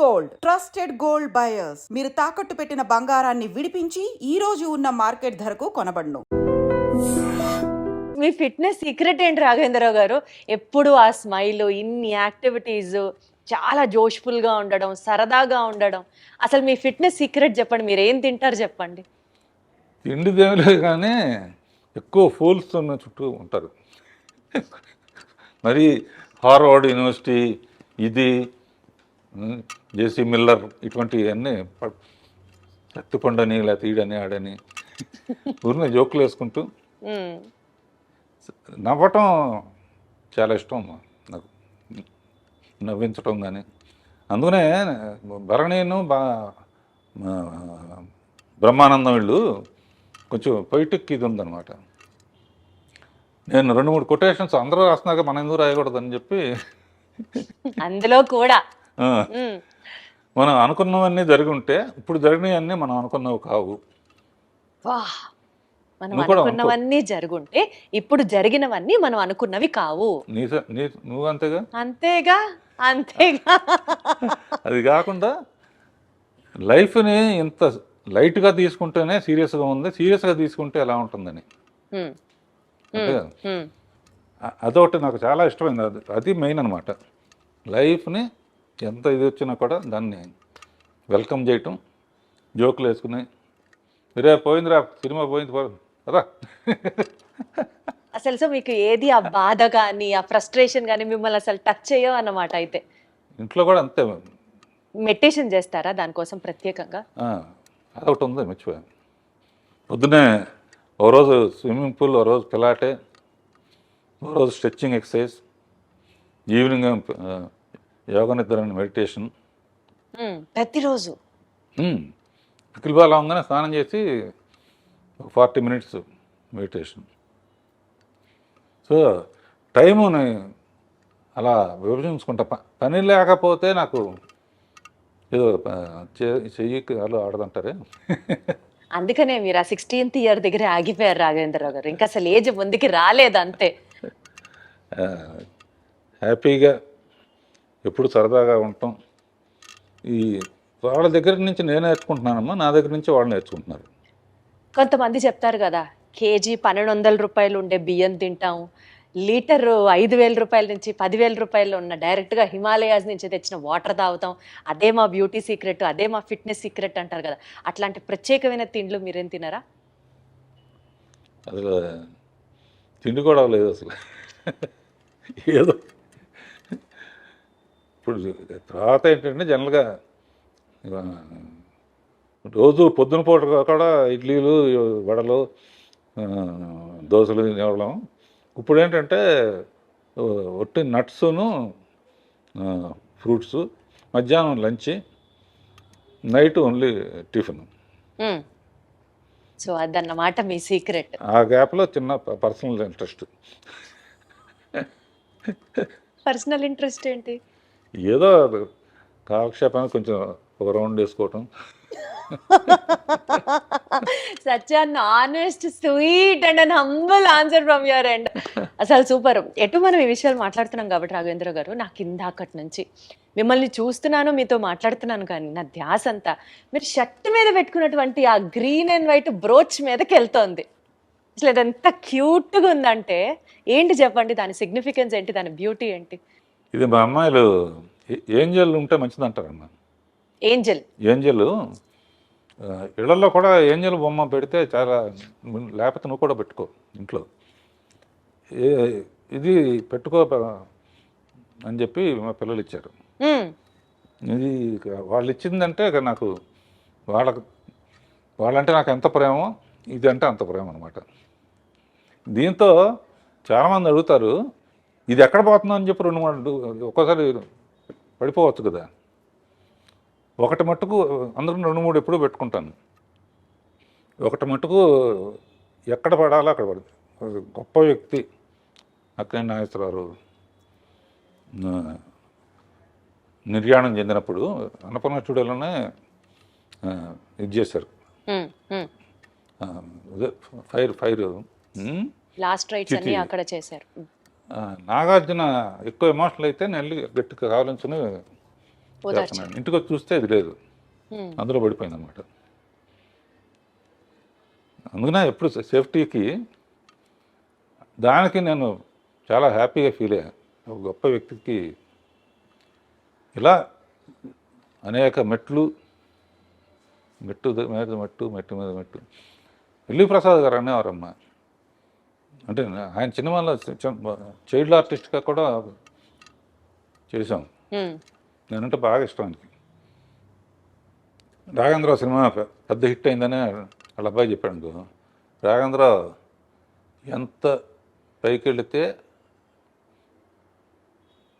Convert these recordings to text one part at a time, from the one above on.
Gold. Trusted gold buyers. మీరు తాకట్టు పెట్టిన బంగారాన్ని విడిపించి ఈ రోజు ఉన్న మార్కెట్ ధరకు కొనబడును. మీ ఫిట్నెస్ సీక్రెట్ ఏంటి రాఘవేంద్రరావు గారు? ఎప్పుడు ఆ స్మైల్ ఇన్ని యాక్టివిటీస్ చాలా జోష్ఫుల్గా ఉండడం సరదాగా ఉండడం. అసలు మీ ఫిట్నెస్ సీక్రెట్ చెప్పండి మీరు ఏం తింటారు చెప్పండి. తిండి దేవులే కానీ ఎక్కువ ఫూల్స్ ఉన్న చుట్టూ ఉంటారు. మరి హార్వర్డ్ యూనివర్సిటీ ఇది జేసీ మిల్లర్ ఇటువంటివన్నీ ఎత్తుకొండని లేకపోతే ఈడని ఆడని ఊరిని జోకులు వేసుకుంటూ. నవ్వటం చాలా ఇష్టం నాకు నవ్వించటం కానీ అందుకనే భరణీను బా బ్రహ్మానందం వీళ్ళు కొంచెం పొయిటిక్ ఇది ఉందన్నమాట నేను రెండు మూడు కొటేషన్స్ అందరూ రాస్తున్నాక మనం ఎందుకు రాయకూడదని చెప్పి అందులో కూడా. మనం అనుకున్నవన్నీ జరిగి ఉంటే ఇప్పుడు జరిగినవన్నీ మనం అనుకున్నవి కావు. మనం. అనుకున్నవన్నీ జరుగుంటే ఇప్పుడు జరిగినవన్నీ మనం అనుకున్నవి కావు. నువ్వు అంతేగా? అంతేగా? అంతేగా? అది కాకుండా లైఫ్ని ఇంత లైట్గా తీసుకుంటేనే సీరియస్గా ఉంది. సీరియస్గా తీసుకుంటే ఎలా ఉంటుందని? అదొకటి నాకు చాలా ఇష్టమైంది. అది అది మెయిన్ అనమాట లైఫ్ని ఎంత ఇది వచ్చినా కూడా దాన్ని వెల్కమ్ చేయటం జోకులు వేసుకుని రే పోయిందిరా సినిమా పోయింది రా అసలు సో మీకు ఏది ఆ బాధ కానీ ఆ ఫ్రస్ట్రేషన్ కానీ మిమ్మల్ని అసలు టచ్ చేయవు అన్నమాట అయితే. ఇంట్లో కూడా అంతే. మెడిటేషన్ చేస్తారా దానికోసం ప్రత్యేకంగా? అదొకటి ఉంది మర్చిపోయాను. పొద్దునే ఓ రోజు స్విమ్మింగ్ పూల్ ఓ రోజు పిలాటే ఓ రోజు స్ట్రెచ్చింగ్ ఎక్సర్సైజ్ ఈవినింగ్ యోగ నిద్ర మెడిటేషన్. ప్రతిరోజు. పికిల్ బాల్ అవగానే స్నానం చేసి ఒక ఫార్టీ మినిట్స్ మెడిటేషన్. సో టైముని అలా విభజించుకుంటా. ప- పని లేకపోతే నాకు ఏదో ఆ, చే- చెయ్యికి అలా ఆడదంటారే? అందుకనే మీరు ఆ సిక్స్టీన్త్ ఇయర్ దగ్గర ఆగిపోయారు రాఘవేంద్రరావు గారు. ఇంకా అసలు ఏజ్ ముందుకి రాలేదు అంతే హ్యాపీగా ఎప్పుడు సరదాగా ఉండటం. ఈ వాళ్ళ దగ్గర నుంచి నేను నేర్చుకుంటున్నానమ్మా నా దగ్గర నుంచి వాళ్ళు నేర్చుకుంటున్నారు. కొంతమంది చెప్తారు కదా కేజీ పన్నెండు వందల రూపాయలు ఉండే బియ్యం తింటాం లీటర్ ఐదు వేల రూపాయల నుంచి పదివేల రూపాయలు ఉన్న డైరెక్ట్గా హిమాలయాస్ నుంచి తెచ్చిన వాటర్ తాగుతాం అదే మా బ్యూటీ సీక్రెట్ అదే మా ఫిట్నెస్ సీక్రెట్ అంటారు కదా అట్లాంటి ప్రత్యేకమైన తిండ్లు మీరేం తినరా? అసలు తిండి కూడా లేదు అసలు. ఏదో ఇప్పుడు తర్వాత ఏంటంటే జనరల్గా రోజు పొద్దున పూట కూడా ఇడ్లీలు వడలు దోశలు తినేవాళ్ళం. ఇప్పుడు ఏంటంటే ఒట్టి నట్స్ను ఫ్రూట్స్ మధ్యాహ్నం lunch night only tiffin. So అదన్నమాట మీ సీక్రెట్. ఆ గ్యాప్లో చిన్న పర్సనల్ ఇంట్రెస్ట్. పర్సనల్ ఇంట్రెస్ట్ ఏంటి? ఏదో కాలక్షేపానికి కొంచెం ఒక రౌండ్ వేసుకోవటం. Such an honest sweet and an humble answer from your end అసలు సూపర్ ఎటు మనం ఈ విషయాలు మాట్లాడుతున్నాం కాబట్టి రాఘవేంద్ర గారు నాకు ఇందాకటి నుంచి. మిమ్మల్ని చూస్తున్నాను మీతో మాట్లాడుతున్నాను కానీ నా ధ్యాస అంతా మీరు షర్ట్ మీద పెట్టుకున్నటువంటి ఆ గ్రీన్ అండ్ వైట్ బ్రోచ్ మీదకి వెళ్తోంది. అసలు అది ఎంత క్యూట్గా ఉందంటే ఏంటి చెప్పండి దాని సిగ్నిఫికెన్స్ ఏంటి దాని బ్యూటీ ఏంటి? ఇది మా అమ్మాయిలు ఏ- ఏంజల్ ఉంటే మంచిది అంటారమ్మా ఏంజల్ ఏంజల్ ఇళ్ళలో కూడా ఏంజల్ బొమ్మ పెడితే చాలా లేకపోతే నువ్వు కూడా పెట్టుకో ఇంట్లో. ఇది పెట్టుకో అని చెప్పి మా పిల్లలు ఇచ్చారు. ఇది వాళ్ళు ఇచ్చిందంటే నాకు వాళ్ళకు వాళ్ళంటే నాకు ఎంత ప్రేమో ఇది అంటే అంత ప్రేమ అనమాట దీంతో చాలామంది అడుగుతారు ఇది ఎక్కడ పోతుందో అని చెప్పి రెండు మూడు ఒక్కోసారి పడిపోవచ్చు కదా. ఒకటి మట్టుకు అందరూ రెండు మూడు ఎప్పుడూ పెట్టుకుంటాను. ఒకటి మట్టుకు ఎక్కడ పడాలో అక్కడ పడుతుంది గొప్ప వ్యక్తి అక్కడే నాగేశ్వరరావు నిర్యాణం చెందినప్పుడు అన్నపూర్ణ స్టూడియోలోనే ఆ, ఇది చేశారు. Fire fire. లాస్ట్ రైట్స్ అన్ని. అక్కడ చేశారు. నాగార్జున ఎక్కువ ఎమోషనల్ అయితే నేను వెళ్ళి గట్టిగా కావాలని. చేస్తున్నాను ఇంటికి వచ్చి చూస్తే ఇది లేదు. అందులో పడిపోయింది అనమాట అందుకనే ఎప్పుడు సేఫ్టీకి దానికి నేను చాలా హ్యాపీగా ఫీల్ అయ్యాను ఒక గొప్ప వ్యక్తికి ఇలా అనేక మెట్లు మెట్టు మీద మెట్టు మెట్టు మీద మెట్టు. ఎల్లి ప్రసాద్ గారు అనేవారమ్మ. అంటే ఆయన సినిమాలో చైల్డ్ ఆర్టిస్ట్గా కూడా చేశాం. నేనంటే బాగా ఇష్టం ఆయనకి. రాఘేంద్ర సినిమా పెద్ద హిట్ అయిందని వాళ్ళ అబ్బాయి చెప్పాడు అనుకో. రాఘేంద్ర ఎంత పైకి వెళితే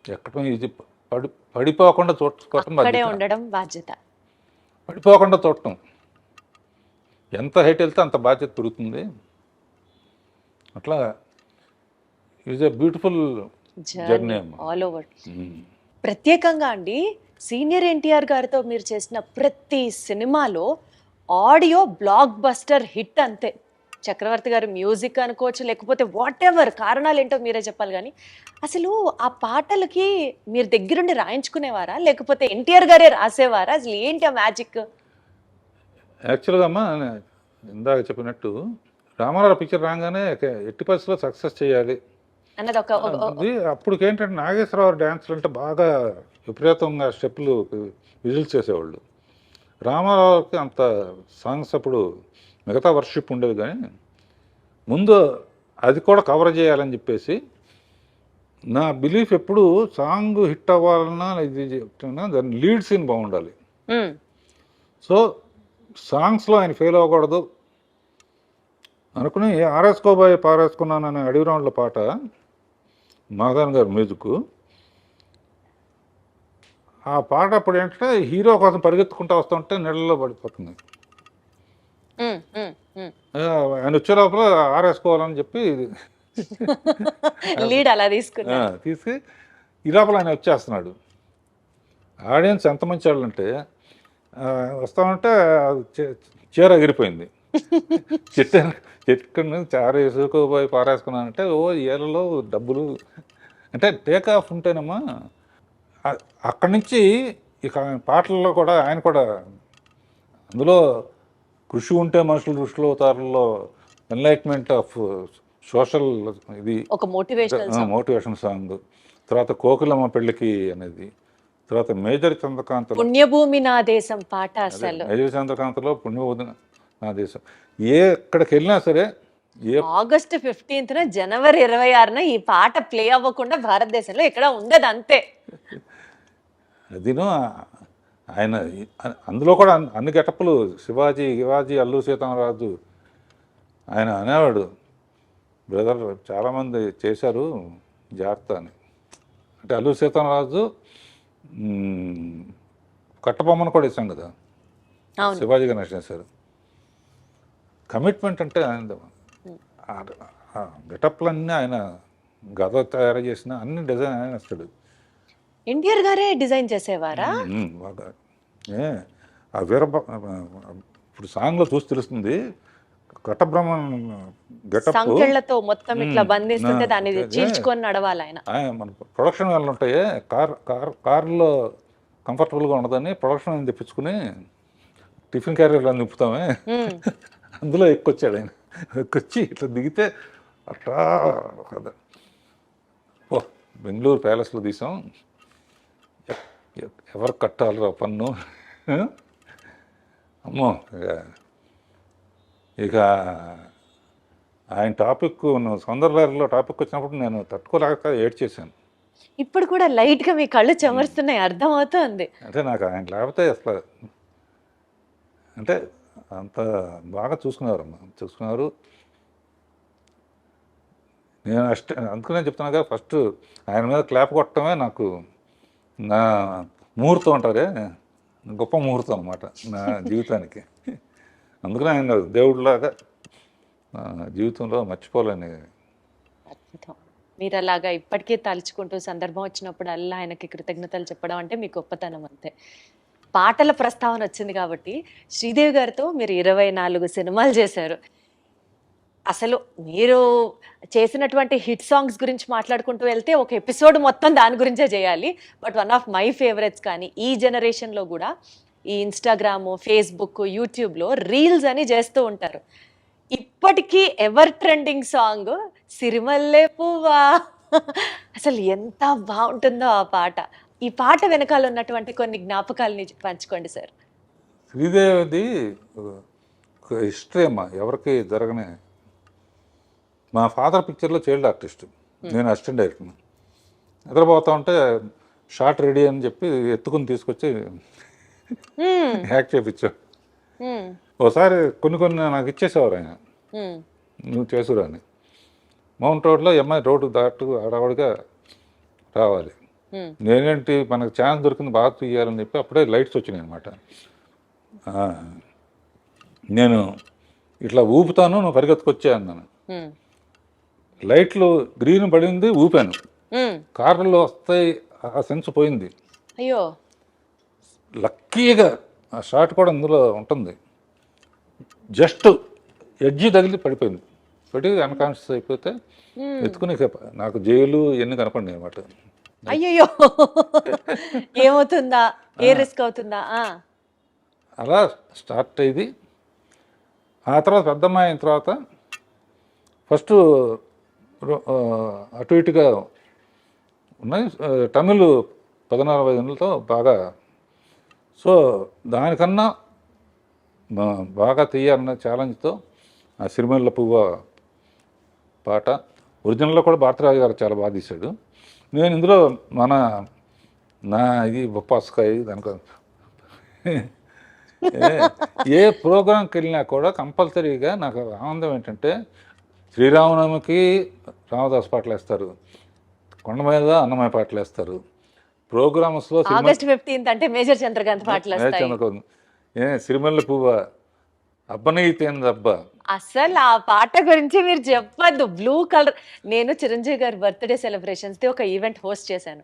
ఎక్కడ ఇది పడి పడిపోకుండా చూడటం. ఉండడం బాధ్యత. పడిపోకుండా చూడటం. ఎంత హైట్ వెళ్తే అంత బాధ్యత పెరుగుతుంది. అట్లా is a beautiful journey all over ప్రత్యేకంగా అండి సీనియర్ ఎన్టీఆర్ గారితో మీరు చేసిన ప్రతి సినిమాలో ఆడియో బ్లాక్ బస్టర్ హిట్ అంతే. చక్రవర్తి గారు మ్యూజిక్ అనుకోవచ్చు లేకపోతే వాట్ ఎవర్ కారణాలు ఏంటో మీరే చెప్పాలి కానీ అసలు ఆ పాటలకి మీరు దగ్గరుండి రాయించుకునేవారా? లేకపోతే ఎన్టీఆర్ గారే రాసేవారా? అసలు ఏంటి ఆ మ్యాజిక్ యాక్చువల్గా అమ్మా ఇందాక చెప్పినట్టు రామారావు పిక్చర్ రాగానే ఎట్టి పరిస్థితుల్లో సక్సెస్ చేయాలి. అన్నది ఒక అది అప్పుడు ఏంటంటే నాగేశ్వరరావు డ్యాన్స్లు అంటే బాగా విపరీతంగా స్టెప్పులు విజిల్స్ చేసేవాళ్ళు. రామారావుకి అంత సాంగ్స్ అప్పుడు మిగతా వర్షిప్ ఉండేది కానీ ముందు అది కూడా కవర్ చేయాలని చెప్పేసి నా బిలీఫ్ ఎప్పుడు సాంగ్ హిట్ అవ్వాలన్నా ఇది చెప్తున్నా దాని లీడ్ సీన్ బాగుండాలి. సో సాంగ్స్లో ఆయన ఫెయిల్ అవ్వకూడదు. అనుకుని ఆరేసుకోబోయే పారేసుకున్నాను అనే అడవి రౌండ్ల పాట మాధవన్ గారి మ్యూజిక్. ఆ పాట అప్పుడు ఏంటంటే హీరో కోసం పరిగెత్తుకుంటూ వస్తుంటే నీళ్ళలో పడిపోతుంది. ఆయన వచ్చే లోపల ఆరేసుకోవాలని చెప్పి లీడ్ అలా తీసుకున్నా. తీసి ఈ లోపల ఆయన వచ్చేస్తున్నాడు. ఆడియన్స్ ఎంత మంచి వాళ్ళు అంటే ఆ, వస్తామంటే చీర ఎగిరిపోయింది. చెట్టు చెట్టు నుంచి చార వేసుకోబోయి పారేసుకున్నానంటే ఓ ఏళ్ళలో డబ్బులు అంటే టేక్ ఆఫ్ ఉంటేనమ్మా అక్కడి నుంచి ఇక పాటల్లో కూడా ఆయన కూడా అందులో కృషి ఉంటే మనుషులు దృష్టిలో అవుతారులో ఎన్లైట్మెంట్ ఆఫ్ సోషల్ ఇది ఒక మోటివేషనల్ మోటివేషన్ సాంగ్ తర్వాత కోకిలమ్మ పెళ్ళికి అనేది తర్వాత మేజర్ చంద్రకాంత్ పుణ్యభూమి నా దేశం పాట అసలు. మేజర్ చంద్రకాంత్లో పుణ్యవోదన నా దేశం. ఏ ఎక్కడికి వెళ్ళినా సరే ఏ ఆగస్ట్ ఫిఫ్టీన్త్ జనవరి ఇరవై ఆరున ఈ పాట ప్లే అవ్వకుండా భారతదేశంలో ఎక్కడ ఉండదు అంతే అదిను ఆయన అందులో కూడా అన్ని- గెటప్పులు శివాజీ శివాజీ అల్లు సీతారామరాజు ఆయన అనేవాడు. బ్రదర్ చాలామంది చేశారు జాగ్రత్త అని. అంటే అల్లు సీతారామరాజు మ్, కట్టబొమ్మను కూడా ఇచ్చాం కదా. శివాజీ గణేష్ చేశారు. కమిట్మెంట్ అంటే ఆయన గెటప్లన్నీ ఆయన గద తయారు చేసిన అన్ని డిజైన్ ఆయన ఇస్తాడు ఎన్టీఆర్ గారే డిజైన్ చేసేవారా ఆ వీర ఇప్పుడు సాంగ్లో చూసి తెలుస్తుంది సంకెళ్ళతో మొత్తం ఇట్లా. బంధిస్తుంటే దాన్ని. చీల్చుకొని నడవాలి ఆయన మన ప్రొడక్షన్ వాళ్ళు ఉంటాయి కార్ కార్ కార్లో కంఫర్టబుల్గా ఉండదని ప్రొడక్షన్ తెప్పించుకుని టిఫిన్ క్యారియర్లో నింపుతామే. అందులో ఎక్కొచ్చాడు ఆయన. ఎక్కొచ్చి ఇట్లా దిగితే అట్లా కదా ఓ బెంగళూరు ప్యాలెస్లో తీసాం. ఎవరు కట్టాలిరా పన్ను? అమ్మో ఇక ఇక ఆయన టాపిక్ సౌందర్యాలలో టాపిక్ వచ్చినప్పుడు నేను తట్టుకోలేక ఏడ్ చేశాను ఇప్పుడు కూడా లైట్గా మీ కళ్ళు చెమరుస్తున్నాయి అర్థం అవుతుంది అంటే నాకు ఆయన లేకపోతే అసలు అంటే అంత బాగా చూసుకున్నారమ్మా చూసుకున్నారు. నేను అష్ట అందుకనే చెప్తున్నా కదా ఫస్ట్ ఆయన మీద క్లాప్ కొట్టడమే నాకు నా ముహూర్తం అంటారే గొప్ప ముహూర్తం అనమాట నా జీవితానికి. అందుకనే ఆయన దేవుడిలాగా జీవితంలో మర్చిపోలేని మీరు అలాగా ఇప్పటికీ తలుచుకుంటూ సందర్భం వచ్చినప్పుడు అల్లా ఆయనకి కృతజ్ఞతలు చెప్పడం అంటే మీ గొప్పతనం అంతే. పాటల ప్రస్తావన వచ్చింది కాబట్టి శ్రీదేవి గారితో మీరు ఇరవై నాలుగు సినిమాలు చేశారు. అసలు మీరు చేసినటువంటి హిట్ సాంగ్స్ గురించి మాట్లాడుకుంటూ వెళ్తే ఒక ఎపిసోడ్ మొత్తం దాని గురించే చేయాలి. But one of my favourites కానీ ఈ జనరేషన్లో కూడా ఈ ఇన్స్టాగ్రాము ఫేస్బుక్ యూట్యూబ్లో రీల్స్ అని చేస్తూ ఉంటారు. ఇప్పటికీ ఎవర్ ట్రెండింగ్ సాంగ్? సిరిమల్లే పువ్వా? అసలు ఎంత బాగుంటుందో ఆ పాట. ఈ పాట వెనకాల ఉన్నటువంటి కొన్ని జ్ఞాపకాలని పంచుకోండి సార్. శ్రీదేవిది హిస్టరీ అమ్మా ఎవరికి జరగనే. మా ఫాదర్ పిక్చర్లో చైల్డ్ ఆర్టిస్ట్. నేను అసిస్టెంట్ డైరెక్టర్ నిద్రపోతా ఉంటే షార్ట్ రెడీ అని చెప్పి ఎత్తుకుని తీసుకొచ్చి చేయించాడు హ్మ్, ఒకసారి కొన్ని కొన్ని నాకు ఇచ్చేసేవారు ఆయన. నువ్వు చేసురా అని మౌంట్ రోడ్లో అమ్మాయి రోడ్డు దాటు అడవడిగా రావాలి. నేనేంటి మనకు ఛాన్స్ దొరికింది బాగా తీయాలని చెప్పి అప్పుడే లైట్స్ వచ్చినాయి అనమాట నేను ఇట్లా ఊపుతాను నువ్వు పరిగెత్తుకొచ్చే అన్నాను. లైట్లు గ్రీన్ పడింది ఊపాను. కార్లు వస్తాయి ఆ సెన్స్ పోయింది. అయ్యో. లక్కీగా ఆ షాట్ కూడా అందులో ఉంటుంది. జస్ట్ ఎడ్జి తగిలి పడిపోయింది. పడి అన్కాన్షియస్ అయిపోతే ఎత్తుకుని నాకు జైలు ఇవన్నీ కనపడినాయి అనమాట అయ్యయ్యో ఏమవుతుందా? ఏ రిస్క్ అవుతుందా? అలా స్టార్ట్ అయ్యింది. ఆ తర్వాత పెద్దమ్మాయి అయిన తర్వాత ఫస్ట్ అటు ఇటుగా ఉన్నాయి. తమిళ్ పద్నాలుగు ఐదులతో బాగా సో దానికన్నా బాగా తీయాలన్న ఛాలెంజ్తో ఆ సిరిమల్ల పువ్వ పాట. ఒరిజినల్లో కూడా భారతరాజు గారు చాలా బాగా తీశాడు. నేను ఇందులో మన నా ఇది బొప్పాస్కాయ దానికో ఏ- ప్రోగ్రాంకి వెళ్ళినా కూడా కంపల్సరీగా నాకు ఆనందం ఏంటంటే శ్రీరామనవమికి రామదాస్ పాటలు వేస్తారు. కొండ మీద అన్నమయ్య పాటలు వేస్తారు. ప్రోగ్రామ్స్లో ఆగస్ట్ ఫిఫ్టీన్త్ అంటే మేజర్ చంద్రకాంత్ పాటలు వస్తాయి. ఏ సిరిమల్ల పువ్వ అబ్బనైతేంది అబ్బా అసలు ఆ పాట గురించి మీరు చెప్పద్దు. బ్లూ కలర్ నేను చిరంజీవి గారి బర్త్డే సెలబ్రేషన్స్ ది ఒక ఈవెంట్ హోస్ట్ చేశాను.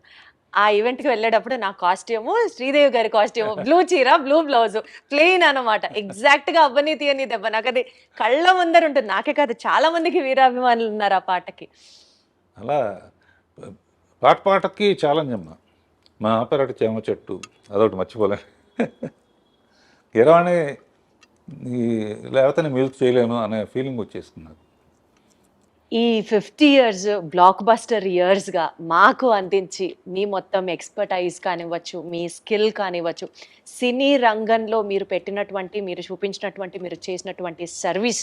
ఆ ఈవెంట్కి వెళ్ళేటప్పుడు నా కాస్ట్యూము శ్రీదేవి గారి కాస్ట్యూము బ్లూ చీర బ్లూ బ్లౌజ్ ప్లెయిన్ అనమాట ఎగ్జాక్ట్గా అబ్బని తీయని దెబ్బ. నాకు అది కళ్ళ ముందర ఉంటుంది. నాకే కాదు చాలా మందికి వీరాభిమానులు ఉన్నారు ఆ పాటకి. అలా పాట పాటకి ఛాలెంజ్ అమ్మ. మా ఆపరేట చేమ చెట్టు అదొకటి మర్చిపోలే ఈ లేకపోతే నేను మ్యూజిక్ చేయలేను అనే ఫీలింగ్ వచ్చేస్తుంది నాకు. ఈ ఫిఫ్టీ ఇయర్స్ బ్లాక్ బస్టర్ ఇయర్స్గా మాకు అందించి మీ మొత్తం ఎక్స్పర్టైజ్ కానివ్వచ్చు మీ స్కిల్ కానివ్వచ్చు సినీ రంగంలో మీరు పెట్టినటువంటి మీరు చూపించినటువంటి మీరు చేసినటువంటి సర్వీస్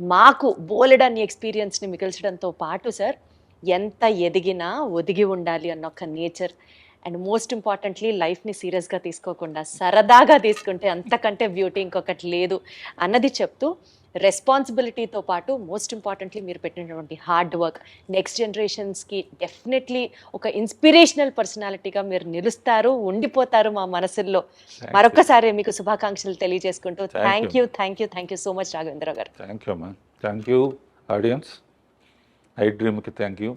మాకు బోలెడని ఎక్స్పీరియన్స్ని మిగిల్చడంతో పాటు సార్ ఎంత ఎదిగినా ఒదిగి ఉండాలి అన్న ఒక నేచర్ అండ్ మోస్ట్ ఇంపార్టెంట్లీ లైఫ్ని సీరియస్గా తీసుకోకుండా సరదాగా తీసుకుంటే అంతకంటే బ్యూటీ ఇంకొకటి లేదు అన్నది చెప్తూ రెస్పాన్సిబిలిటీతో పాటు మోస్ట్ ఇంపార్టెంట్లీ మీరు పెట్టినటువంటి హార్డ్ వర్క్ నెక్స్ట్ జనరేషన్స్కి డెఫినెట్లీ ఒక ఇన్స్పిరేషనల్ పర్సనాలిటీగా మీరు నిలుస్తారు ఉండిపోతారు మా మనసుల్లో. మరొకసారి మీకు శుభాకాంక్షలు తెలియజేసుకుంటూ thank. You thank you thank you so much Raghavendra గారు. Thank you thank you audience I డ్రీమ్కి థ్యాంక్ యూ